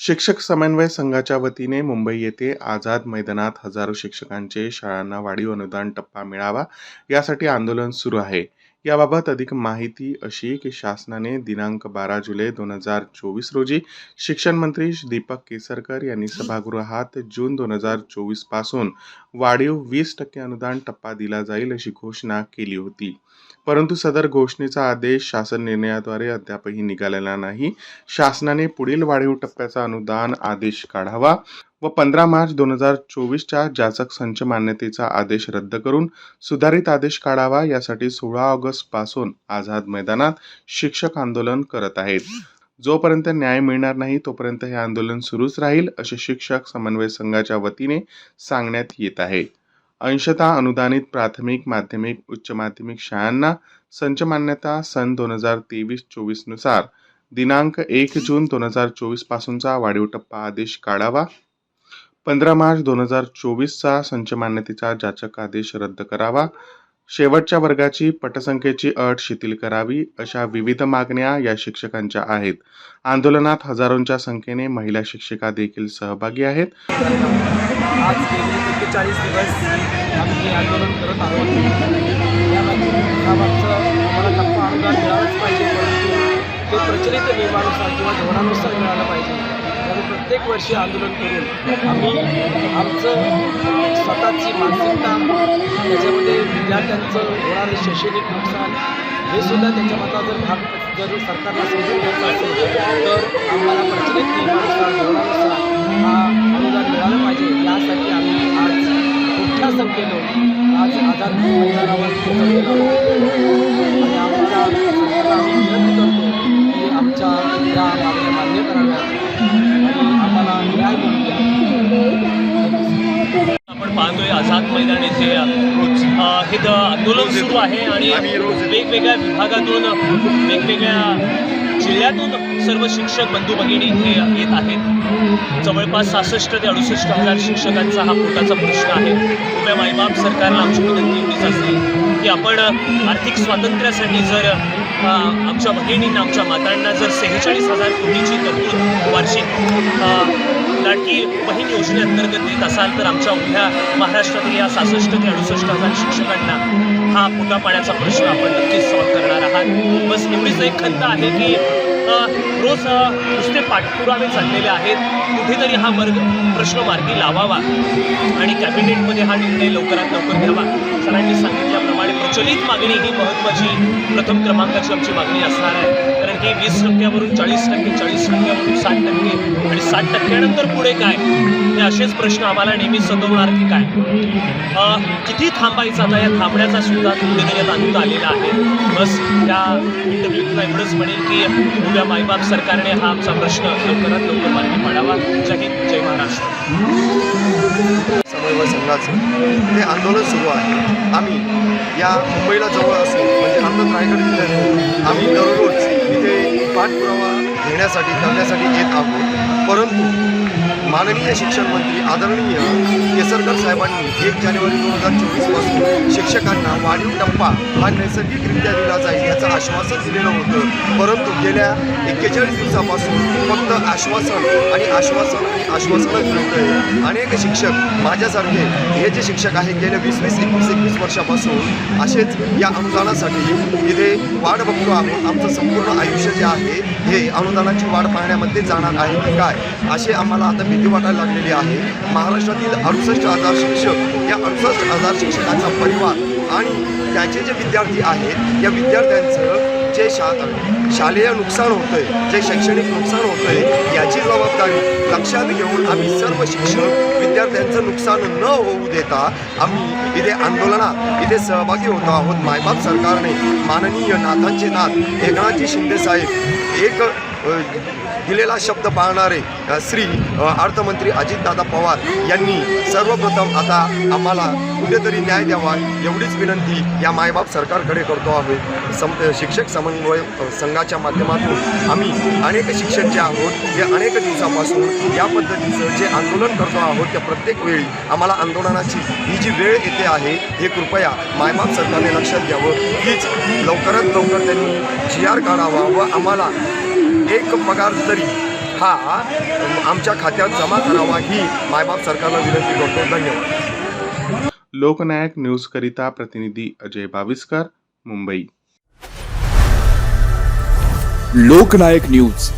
शिक्षक समन्वय संघाच्या वतीने मुंबई येथे आझाद मैदानात हजारो शिक्षकांचे शाळांना वाढीव अनुदान टप्पा मिळावा यासाठी आंदोलन सुरू आहे. याबाबत अधिक माहिती अशी की शासनाने दिनांक बारा जुलै दोन हजार चोवीस रोजी शिक्षण मंत्री दीपक केसरकर यांनी सभागृहात जून दोन हजार चोवीसपासून वाढीव वीस टक्के अनुदान टप्पा दिला जाईल अशी घोषणा केली होती. परंतु सदर घोषणेचा आदेश शासन निर्णयाद्वारे अद्यापही निघालेला नाही. शासनाने पुढील वाढीव टप्प्याचा अनुदान आदेश काढावा व पंधरा मार्च दोन हजार चोवीसच्या जाचक संच मान्यतेचा आदेश रद्द करून सुधारित आदेश काढावा यासाठी सोळा ऑगस्टपासून आझाद मैदानात शिक्षक आंदोलन करत आहेत. जोपर्यंत न्याय मिळणार नाही तोपर्यंत हे आंदोलन सुरूच राहील असे शिक्षक समन्वय संघाच्या वतीने सांगण्यात येत आहे. अंशतः अनुदानित प्राथमिक माध्यमिक उच्च माध्यमिक शाळांना संच मान्यता सन दोन हजार तेवीस चोवीसनुसार. दिनांक एक जून दोन हजार चोवीस पासूनचा वाढीव टप्पा आदेश काढावा. पंधरा मार्च दोन हजार चोवीसचा संच मान्यतेचा जाचक आदेश रद्द करावा. शेवटच्या वर्गाची पटसंख्येची अट शिथिल करावी अशा विविध मागण्या या शिक्षकांच्या आहेत. आंदोलनात हजारोंच्या संख्येने महिला शिक्षिका देखील सहभागी आहेत. चाळीस दिवस आम्ही हे आंदोलन करत आहोत. याबाबतचं यामागचं आम्हाला टप्पा अनुदान मिळालंच पाहिजे परंतु ते प्रचलित नियमानुसार किंवा धोरणानुसार मिळालं पाहिजे. त्यामुळे प्रत्येक वर्षी आंदोलन करून आम्ही आमचं स्वतःची मानसिकता त्याच्यामध्ये विद्यार्थ्यांचं होणारं शैक्षणिक नुकसान हे सुद्धा त्याच्यामधला जर भाग जर सरकारला समजून घ्यायचं असेल तर आम्हाला प्रचलित नियमानुसार धोरणानुसार हा अनुदान मिळालं पाहिजे. यासाठी मोठ्या संख्येनं आज आझाद मैदानावर पोहोचलेलो आहोत आणि आमच्या सरकारला आम्ही विनंती करतो की आमच्या या मागण्या मान्य कराव्यात आणि आम्हाला न्याय मिळून द्या. आपण पाहतोय आझाद मैदान येथे हे आंदोलन सुरू आहे आणि वेगवेगळ्या विभागातून वेगवेगळ्या जिल्ह्यातून सर्व शिक्षक बंधू भगिनी इथे येत आहेत. जवळपास सहासष्ट ते अडुसष्ट हजार शिक्षकांचा हा पोटाचा प्रश्न आहे. उभ्या मायबाप सरकारला आमची विनंती एवढीच असते की आपण आर्थिक स्वातंत्र्यासाठी जर आमच्या भगिनींना आमच्या मातांना जर सेहेचाळीस हजार कोटीची तरतूद वार्षिक अ, लाडकी बहीण योजनेअंतर्गत देत असाल तर आमच्या उभ्या महाराष्ट्रातील या सहासष्ट ते अडुसष्ट हजार शिक्षकांना हा पोटा पाण्याचा प्रश्न आपण नक्कीच सॉल्व्ह करणार आहात. बस एवढीच एक खंत आहे की रोज नुसते पाठपुरावे चाललेले आहेत. कुठेतरी हा वर्ग प्रश्न मार्गी लावावा आणि कॅबिनेटमध्ये हा निर्णय लवकरात लवकर घ्यावा. सरांनी सांगितलं. प्रचलित मागणी ही महत्त्वाची प्रथम क्रमांकाची आमची मागणी असणार आहे. कारण की वीस टक्क्यावरून चाळीस टक्के चाळीस टक्क्यावरून साठ टक्के आणि साठ टक्क्यानंतर पुढे काय? हे असेच प्रश्न आम्हाला नेहमी सदवणार की काय? किती थांबायचं आता? या थांबण्याचा सुद्धा कुठेतरी आता आलेला आहे. बस त्या इंटरव्ह्यूतला एवढंच म्हणेल की उद्या मायबाप सरकारने हा आमचा प्रश्न लवकरात लवकर मान्य पाडावा. जय हिंद जय महाराष्ट्र. समन्वय संघाचं हे आंदोलन सुरू आहे. आम्ही या मुंबईला जवळ असून म्हणजे आमचं रायगड जिल्ह्यात आम्ही दररोज इथे पाठपुरावा घेण्यासाठी करण्यासाठी येत आहोत. परंतु माननीय शिक्षण मंत्री आदरणीय केसरकर साहेबांनी एक जानेवारी दोन हजार चोवीसपासून शिक्षकांना वाढीव टप्पा हा नैसर्गिकरित्या दिला जाईल याचं आश्वासन दिलेलं होतं. परंतु गेल्या एक्केचाळीस दिवसापासून फक्त आश्वासन आणि आश्वासन आणि आश्वासनच आहे अनेक शिक्षक माझ्यासारखे हे जे शिक्षक आहेत गेल्या वीस वीस एकवीस एकवीस वर्षापासून असेच या अनुदानासाठी इथे वाढ बघतो आहोत. आमचं संपूर्ण आयुष्य जे आहे हे अनुदानाची वाढ पाहण्यामध्ये जाणार आहे की काय? असे आम्हाला आता भीती वाटायला लागलेली आहे. महाराष्ट्रातील अडुसष्ट हजार शिक्षक या अडुसष्ट हजार शिक्षकांचा परिवार आणि त्याचे जे विद्यार्थी आहेत या विद्यार्थ्यांचं जे शा शालेय नुकसान होतंय जे शैक्षणिक नुकसान होतंय याची जबाबदारी लक्षात घेऊन आम्ही सर्व शिक्षक विद्यार्थ्यांचं नुकसान न होऊ देता आम्ही इथे आंदोलनात इथे सहभागी होतो आहोत. मायबाप सरकारने माननीय नाथांचे नाथ एकनाथजी शिंदे साहेब एक दिलेला शब्द पाळणारे श्री अर्थमंत्री अजितदादा पवार यांनी सर्वप्रथम आता आम्हाला कुठेतरी न्याय द्यावा एवढीच विनंती या मायबाप सरकारकडे करतो आहोत. सम शिक्षक समन्वय संघाच्या माध्यमातून आम्ही अनेक शिक्षक जे आहोत. हे अनेक दिवसापासून या पद्धतीचं जे आंदोलन करतो आहोत त्या प्रत्येक वेळी आम्हाला आंदोलनाची ही जी वेळ येते आहे हे कृपया मायबाप सरकारने लक्षात घ्यावं. हीच लवकरात लवकर त्यांनी जी आर काढावा व आम्हाला एक पगार तरी हा आमच्या खात्यात जमा करावा ही मायबाप सरकारला विनंती करतो. धन्यवाद. लोकनायक न्यूजकरिता प्रतिनिधी अजय बाविस्कर मुंबई. लोकनायक न्यूज.